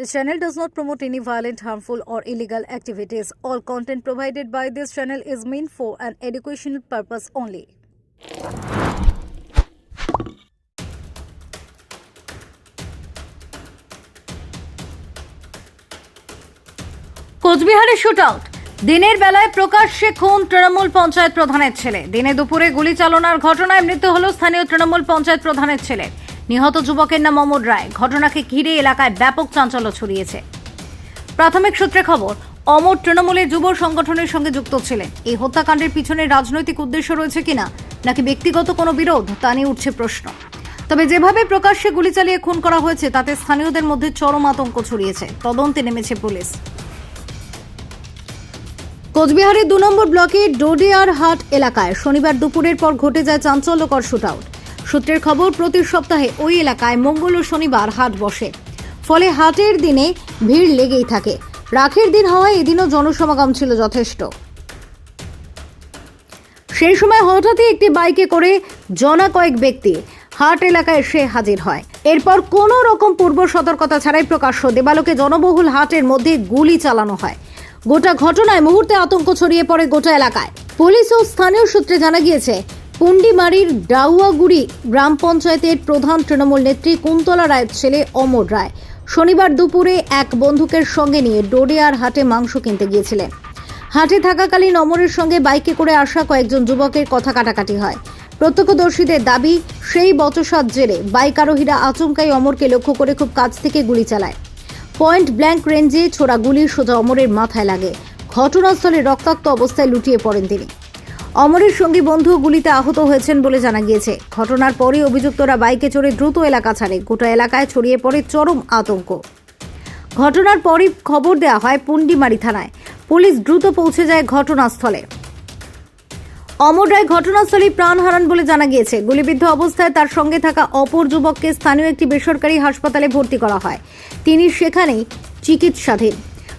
This channel does not promote any violent, harmful, or illegal activities. All content provided by this channel is meant for an educational purpose only. কোচবিহারে shoot out দিনের বেলায় প্রকাশ্যে খুন তৃণমূল পঞ্চায়েত প্রধানের ছেলে দিনে দুপুরে গুলি চালনার ঘটনায় মৃত্যু হল স্থানীয় তৃণমূল পঞ্চায়েত প্রধানের ছেলে নিহত যুবকের নাম অমর রায়। ঘটনাকে ঘিরে এলাকায় ব্যাপক চাঞ্চল্য ছড়িয়েছে। প্রাথমিক সূত্রে খবর, অমর তৃণমূলের যুব সংগঠনের সঙ্গে যুক্ত ছিলেন। এই হত্যাকাণ্ডের পিছনে রাজনৈতিক উদ্দেশ্য রয়েছে কিনা, নাকি ব্যক্তিগত কোনো বিরোধ, তা নিয়ে উঠছে প্রশ্ন। তবে যেভাবে প্রকাশ্যে গুলি চালিয়ে খুন করা হয়েছে, তাতে স্থানীয়দের মধ্যে চরম আতঙ্ক ছড়িয়েছে। তদন্তে নেমেছে পুলিশ। কোচবিহারের দু নম্বর ব্লকের ডোডিয়ার হাট এলাকায় শনিবার দুপুরের পর ঘটে যায় চাঞ্চল্যকর শুটআউট। সূত্রের খবর, প্রতি সপ্তাহে ওই এলাকায় মঙ্গল ও শনিবার হাট বসে। ফলে হাটের দিনে ভিড় লেগেই থাকে। রাখের দিন হওয়ায় এদিনও জনসমাগম ছিল যথেষ্ট। সেই সময় হঠাৎই একটি বাইকে করে জনা কয়েক ব্যক্তি হাট এলাকায় এসে হাজির হয়। এরপর কোনো রকম পূর্ব সতর্কতা ছাড়াই প্রকাশ্য দেবালোকে জনবহুল হাটের মধ্যে গুলি চালানো হয়। গোটা ঘটনায় মুহূর্তে আতঙ্ক ছড়িয়ে পড়ে গোটা এলাকায়। পুলিশ ও স্থানীয় সূত্রে জানা গিয়েছে পুন্ডিমারির ডাউয়াগুড়ি গ্রাম পঞ্চায়েতের প্রধান তৃণমূল নেত্রী কুন্তলা রায়ের ছেলে অমর রায় শনিবার দুপুরে এক বন্ধুকের সঙ্গে নিয়ে ডোডিয়ার হাটে মাংস কিনতে গিয়েছিলেন। হাটে থাকাকালীন অমরের সঙ্গে বাইকে করে আসা কয়েকজন যুবকের কথা কাটাকাটি হয়। প্রত্যক্ষদর্শীদের দাবি, সেই বচসার জেরে বাইক আরোহীরা আচমকাই অমরকে লক্ষ্য করে খুব কাছ থেকে গুলি চালায়। পয়েন্ট ব্ল্যাঙ্ক রেঞ্জে ছোড়া গুলি সোজা অমরের মাথায় লাগে। ঘটনাস্থলে রক্তাক্ত অবস্থায় লুটিয়ে পড়েন তিনি। অমরের সঙ্গী বন্ধু গুলিতে আহত হয়েছেন বলে জানা গিয়েছে। ঘটনার পরই অভিযুক্তরা বাইকে চড়ে দ্রুত এলাকা ছাড়ে। গোটা এলাকায় ছড়িয়ে পড়ে চরম আতঙ্ক। ঘটনার পরই খবর দেওয়া হয় পুন্ডিমারি থানায়। পুলিশ দ্রুত পৌঁছে যায় ঘটনাস্থলে। অমর রায় ঘটনাস্থলে প্রাণ হারান বলে জানা গিয়েছে। গুলিবিদ্ধ অবস্থায় তার সঙ্গে থাকা অপর যুবককে স্থানীয় একটি বেসরকারি হাসপাতালে ভর্তি করা হয়। তিনি সেখানেই চিকিৎসাধীন।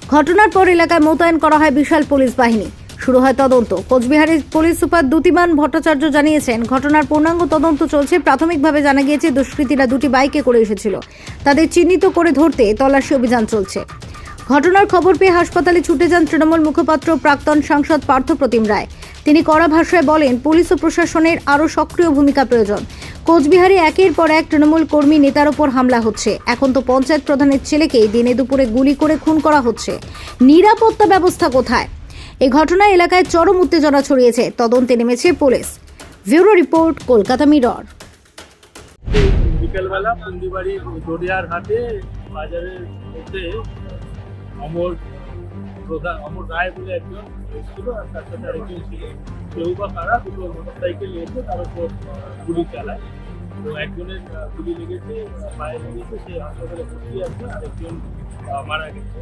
ঘটনার পর এলাকায় মোতায়েন করা হয় বিশাল পুলিশ বাহিনী। শুরু হয় তদন্ত। কোচবিহারের পুলিশ সুপার দ্যুতিমান ভট্টাচার্য জানিয়েছেন, ঘটনার পূর্ণাঙ্গ তদন্ত চলছে। প্রাথমিকভাবে জানা গিয়েছে, দুষ্কৃতীরা দুটি বাইকে করে এসেছিল। তাদের চিহ্নিত করে ধরতে তল্লাশি অভিযান চলছে। ঘটনার খবর পেয়ে হাসপাতালে ছুটে যান তৃণমূল মুখপাত্র প্রাক্তন সাংসদ পার্থ প্রতিম রায়। তিনি কড়া ভাষায় বলেন, পুলিশ ও প্রশাসনের আরও সক্রিয় ভূমিকা প্রয়োজন। কোচবিহারে একের পর এক তৃণমূল কর্মী নেতার ওপর হামলা হচ্ছে। এখন তো পঞ্চায়েত প্রধানের ছেলেকেই দিনে দুপুরে গুলি করে খুন করা হচ্ছে। নিরাপত্তা ব্যবস্থা কোথায়? এই ঘটনায় এলাকায় চরম উত্তেজনা ছড়িয়েছে। তদন্তে নেমেছে police. Bureau report, Kolkata mirror. বিকেলবেলা অমর প্রধান, অমর রায় বলে একজন ছিল আর তার সাথে আরেকজন ছিল। কেউ বা কারা, দুটো তার উপর গুলি চালায়। তো একজনের গুলি লেগেছে, পায়ে লেগেছে, সে হাসপাতালে ভর্তি আছে, আরেকজন মারা গেছে।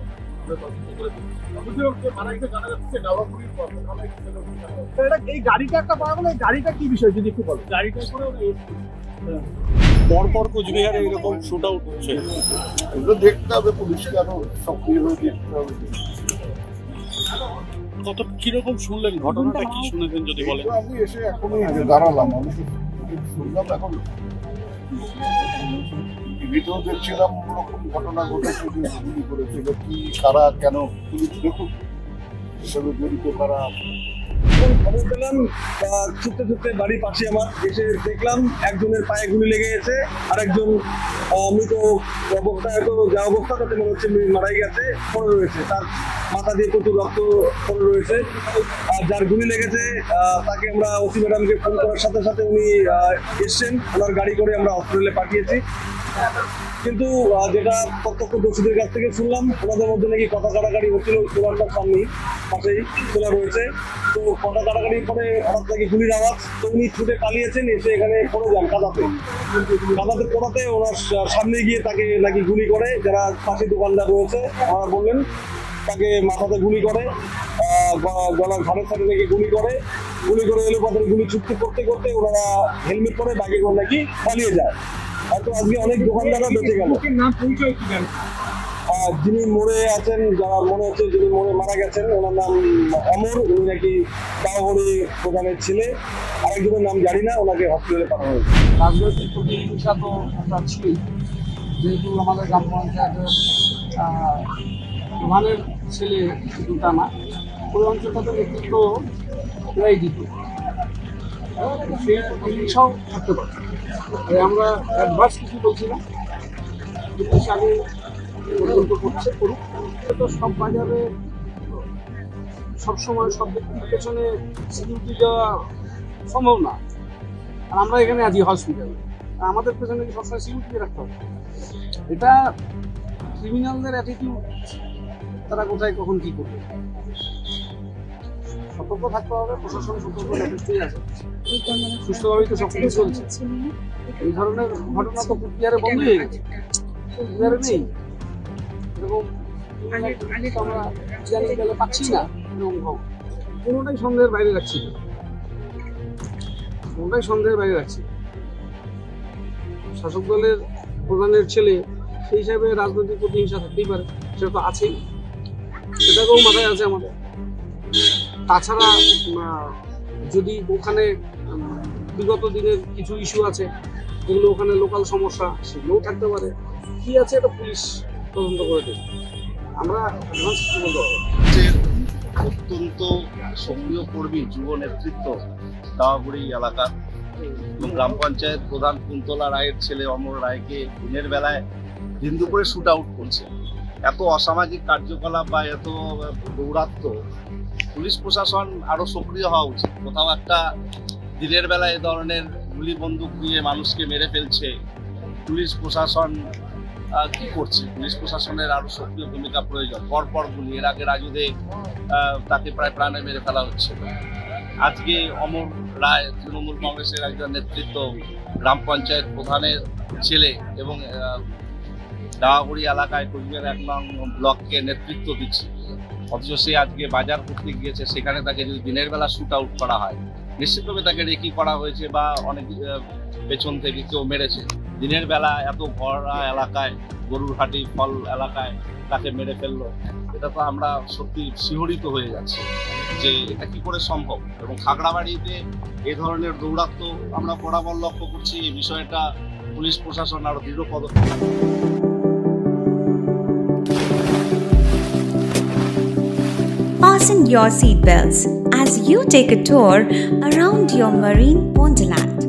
আমরা তদন্ত করে দিচ্ছি। অভিযোগ যে মারা গেছে জানা যাচ্ছে ডাওয়াপুরির পর ওখানে একটা লোক মারা গেছে। তো এটা এই গাড়িটা একটা পাওয়া গেল এই গাড়িটা কি বিষয় যদি একটু বলো গাড়িটা করে পরপর কোচবিহারে এরকম শুট আউট হচ্ছে এগুলো দেখতে হবে পুলিশকে আরও সক্রিয় হয়ে দেখতে হবে কত কীরকম শুনলেন ঘটনাটা কি শুনেছেন যদি বলেন আমি এসে এখনই দাঁড়ালাম আমি শুনলাম এখন টিভিতেও দেখছিলাম ওরকম ঘটনা ঘটেছে যে গুলি করেছিল কি কারা কেন পুলিশ দেখুন হিসেবে জড়িত কারা ছুটতে ছুটতে আমার এসে দেখলাম, একজনের পায়ে আর একজন হচ্ছে যার গুলি লেগেছে তাকে আমরা ওসি ম্যাডামকে ফোন করার সাথে সাথে উনি এসছেন। ওনার গাড়ি করে আমরা হসপিটালে পাঠিয়েছি। কিন্তু যেটা প্রত্যক্ষদর্শীদের কাছ থেকে শুনলাম, ওনাদের মধ্যে নাকি কথা কাটাকাটি হচ্ছিল সামনেই। পাশেই খোলা রয়েছে। তো পরে হঠাৎ তো উনি ছুটে পালিয়েছেন, এসে এখানে সামনে গিয়ে তাকে নাকি গুলি করে। যারা পাশে দোকানদার রয়েছে ওনারা বললেন, তাকে মাথাতে গুলি করে গলার ঘাড়ের সাথে নাকি গুলি করে। গুলি করে এলো পথে গুলি ছুটতে করতে করতে ওনারা হেলমেট পরে বাইকে করে নাকি পালিয়ে যায়। হয়তো আজকে অনেক দোকানদাররা বেঁচে গেল। যিনি মরে আছেন যারা মনে হচ্ছে যিনি মরে মারা গেছেন ওনার নাম অমর উনি নাকি তাহলে প্রধানের ছেলে। আরেকজনের নাম জানি না ওনাকে হসপিটালে পাঠানো হয়েছে। রাজনৈতিক প্রতিহিংসা তো আমরা ছিলই যেহেতু আমাদের গ্রাম পঞ্চায়েতের প্রধানের ছেলে দুটা না ওই অঞ্চলটাতে নেতৃত্ব ওরাই দিত। সে ইচ্ছাও থাকতে পারে আমরা অ্যাডভান্স কিছু বলছি না। কিন্তু পর্যন্ত করছে করুক তো সব বাজারে সবসময় সব ব্যক্তির পেছনে সিকিউরিটি দেওয়া সম্ভব না। আর আমরা এখানে আছি হসপিটালে আমাদের পেছনে কি সবসময় সিকিউরিটি রাখতে হবে? এটা ক্রিমিনালদের অ্যাটিটিউড তারা কোথায় কখন কি করবে? সতর্ক থাকতে হবে, প্রশাসন সতর্ক যথেষ্টই আছে? সুস্থভাবেই তো সব কিছু চলছে। এই ধরনের ঘটনা তো কুচবিহারে বন্ধ হয়ে গেছে। কুচবিহারে নেই। তো আমরা পাচ্ছি না খবর কোনোটাই সন্দেহের বাইরে রাখছি না। কোনোটাই সন্দেহের বাইরে রাখছি শাসক দলের প্রধানের ছেলে সেই হিসাবে রাজনৈতিক প্রতিহিংসা থাকতেই পারে সেটা তো আছেই। সেটাকেও মাথায় আছে আমাদের। তাছাড়া যদি ওখানে বিগত দিনের কিছু ইস্যু আছে যেগুলো ওখানে লোকাল সমস্যা সেগুলোও থাকতে পারে। কি আছে এটা পুলিশ তদন্ত করে দেবে আমরা অ্যাডভান্স অত্যন্ত সক্রিয় কর্মী, যুব নেতৃত্ব দাওয়াগুড়ি এলাকার এবং গ্রাম পঞ্চায়েত প্রধান কুন্তলা রায়ের ছেলে অমর রায়কে দিনের বেলায় দিন দুপুরে শুট আউট করছে। এত অসামাজিক কার্যকলাপ বা এত দৌরাত্ম পুলিশ প্রশাসন আরও সক্রিয় হওয়া উচিত। কোথাও একটা দিনের বেলায় এ ধরনের গুলি বন্দুক দিয়ে মানুষকে মেরে ফেলছে, পুলিশ প্রশাসন কি করছে? পুলিশ প্রশাসনের আরও সক্রিয় ভূমিকা প্রয়োজন। পরপর গুলি, এর আগে রাজুদে তাকে প্রায় প্রাণে মেরে ফেলা হচ্ছে। আজকে অমর রায়, তৃণমূল কংগ্রেসের একজন নেতৃত্ব, গ্রাম পঞ্চায়েত প্রধানের ছেলে এবং ডাওয়াগুড়ি এলাকায় কুচবিহার এক নং ব্লককে নেতৃত্ব দিচ্ছে। অথচ সে আজকে বাজার করতে গিয়েছে, সেখানে তাকে যদি দিনের বেলা শুট আউট করা হয়, নিশ্চিতভাবে তাকে রেকি করা হয়েছে বা অনেক পেছন থেকে কেউ মেরেছে। দিনের বেলা এত ভরা এলাকায়, গরুর হাটি, ফল এলাকায় তাকে মেরে ফেলল, এটা তো আমরা সত্যি শিহরিত হয়ে যাচ্ছে যে এটা কি করে সম্ভব এবং খাগড়াবাড়িতে এ ধরনের দৌরাত্ম আমরা বরাবর লক্ষ্য করছি, এই বিষয়টা পুলিশ প্রশাসন আরও দৃঢ় পদক্ষেপ Fasten your seatbelts as you take a tour around your marine wonderland.